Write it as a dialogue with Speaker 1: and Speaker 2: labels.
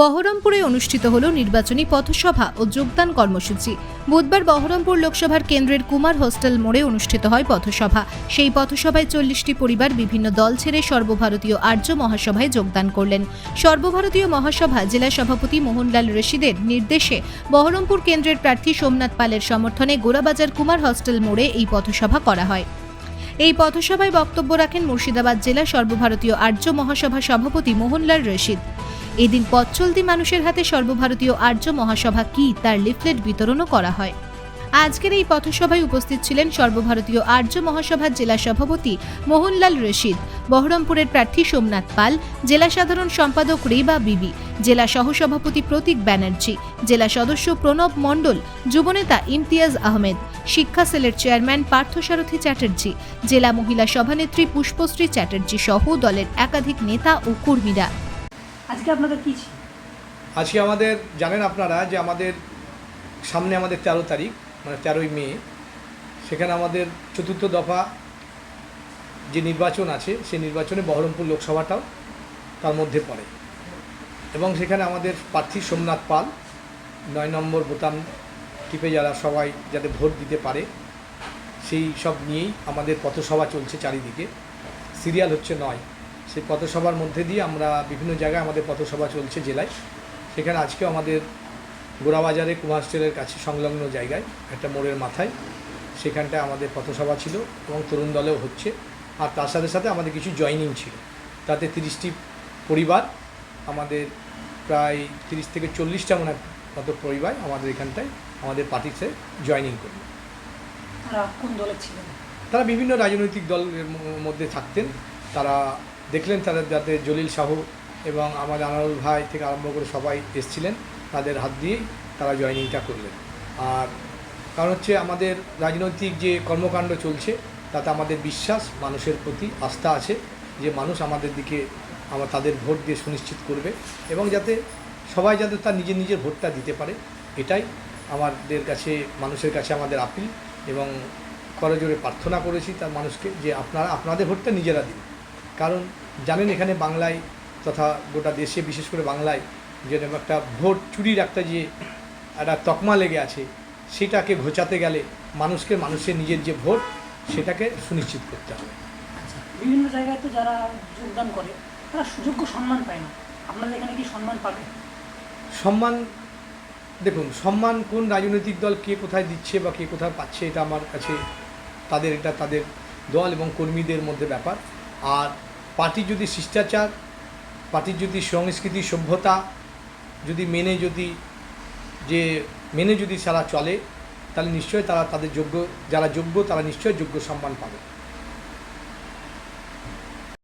Speaker 1: বহরমপুরে অনুষ্ঠিত হল নির্বাচনী পথসভা ও যোগদান কর্মসূচি। বুধবার বহরমপুর লোকসভার কেন্দ্রের কুমার হোস্টেল মোড়ে অনুষ্ঠিত হয় পথসভা। সেই পথসভায় চল্লিশটি পরিবার বিভিন্ন দল ছেড়ে সর্বভারতীয় আর্য মহাসভায় যোগদান করলেন। সর্বভারতীয় মহাসভা জেলা সভাপতি মোহনলাল রশিদের নির্দেশে বহরমপুর কেন্দ্রের প্রার্থী সোমনাথ পালের সমর্থনে গোরাবাজার কুমার হস্টেল মোড়ে এই পথসভা করা হয়। এই পথসভায় বক্তব্য রাখেন মুর্শিদাবাদ জেলা সর্বভারতীয় আর্য মহাসভা সভাপতি মোহনলাল রশিদ। এদিন পথ চলতি মানুষের হাতে সর্বভারতীয় আর্য মহাসভা কি তার লিফলেট বিতরণও করা হয়। আজকের এই পথসভায় উপস্থিত ছিলেন সর্বভারতীয় আর্য মহাসভার জেলা সভাপতি মোহনলাল রশিদ, বহরমপুরের প্রার্থী সোমনাথ পাল, জেলা সাধারণ সম্পাদক রেবা বিবি, জেলা সহসভাপতি প্রতীক ব্যানার্জি, জেলা সদস্য প্রণব মণ্ডল, যুবনেতা ইমতিয়াজ আহমেদ, শিক্ষা সেলের চেয়ারম্যান পার্থসারথী চ্যাটার্জি, জেলা মহিলা সভানেত্রী পুষ্পশ্রী চ্যাটার্জি সহ দলের একাধিক নেতা ও কর্মীরা।
Speaker 2: আজকে আপনাদের কি ছিল?
Speaker 3: আজকে আমাদের, জানেন আপনারা যে আমাদের সামনে আমাদের তেরো তারিখ মানে তেরোই মে, সেখানে আমাদের চতুর্থ দফা যে নির্বাচন আছে, সেই নির্বাচনে বহরমপুর লোকসভাটাও তার মধ্যে পড়ে। এবং সেখানে আমাদের প্রার্থী সোমনাথ পাল, নয় নম্বর বোতাম টিপে যারা সবাই যাতে ভোট দিতে পারে, সেই সব নিয়েই আমাদের পথসভা চলছে চারিদিকে। সিরিয়াল হচ্ছে নয়। সেই পথসভার মধ্যে দিয়ে আমরা বিভিন্ন জায়গায় আমাদের পথসভা চলছে জেলায়। সেখানে আজকেও আমাদের গোড়াবাজারে কুমার হোস্টেলের কাছে সংলগ্ন জায়গায় একটা মোড়ের মাথায় সেখানটায় আমাদের পথসভা ছিল এবং তরুণ দলেও হচ্ছে। আর তার সাথে সাথে আমাদের কিছু জয়নিং ছিল। তাতে তিরিশটি পরিবার আমাদের প্রায় তিরিশ থেকে চল্লিশটা মনে মতো পরিবার আমাদের এখানটায় আমাদের পার্টিতে জয়নিং করল।
Speaker 2: তারা কোন দলে ছিলেন?
Speaker 3: তারা বিভিন্ন রাজনৈতিক দলের মধ্যে থাকতেন। তারা দেখলেন তাদের যাতে জলিল শাহ এবং আমার আনারুল ভাই থেকে আরম্ভ করে সবাই এসছিলেন, তাদের হাত দিয়েই তারা জয়নিংটা করলেন। আর কারণ হচ্ছে আমাদের রাজনৈতিক যে কর্মকাণ্ড চলছে, তাতে আমাদের বিশ্বাস, মানুষের প্রতি আস্থা আছে যে মানুষ আমাদের দিকে আমার তাদের ভোট দিয়ে সুনিশ্চিত করবে এবং যাতে সবাই যাতে তার নিজের নিজের ভোটটা দিতে পারে, এটাই আমাদের কাছে, মানুষের কাছে আমাদের আপিল এবং করজোরে প্রার্থনা করেছি তার মানুষকে যে আপনারা, আপনাদের ভোটটা নিজেরা দিন। কারণ জানেন এখানে বাংলায় তথা গোটা দেশে বিশেষ করে বাংলায় যেরকম একটা ভোট চুরির একটা যে একটা তকমা লেগে আছে সেটাকে ঘোচাতে গেলে মানুষকে মানুষের নিজের যে ভোট সেটাকে সুনিশ্চিত করতে হবে।
Speaker 2: আচ্ছা বিভিন্ন জায়গায় তো যারা যোগদান করে তারা সুযোগ্য সম্মান পায় না। আপনাদের এখানে কি সম্মান পাবে
Speaker 3: সম্মান দেখুন সম্মান কোন রাজনৈতিক দল কে কোথায় দিচ্ছে বা কে কোথায় পাচ্ছে এটা আমার কাছে তাদের এটা তাদের দল এবং কর্মীদের মধ্যে ব্যাপার। আর পার্টির যদি শিষ্টাচার পার্টির যদি সংস্কৃতি সভ্যতা, যদি মেনে যদি, যে মেনে যদি সারা চলে, তাহলে নিশ্চয়ই তারা তাদের যোগ্য, যারা যোগ্য তারা নিশ্চয়ই যোগ্য সম্মান পাবে।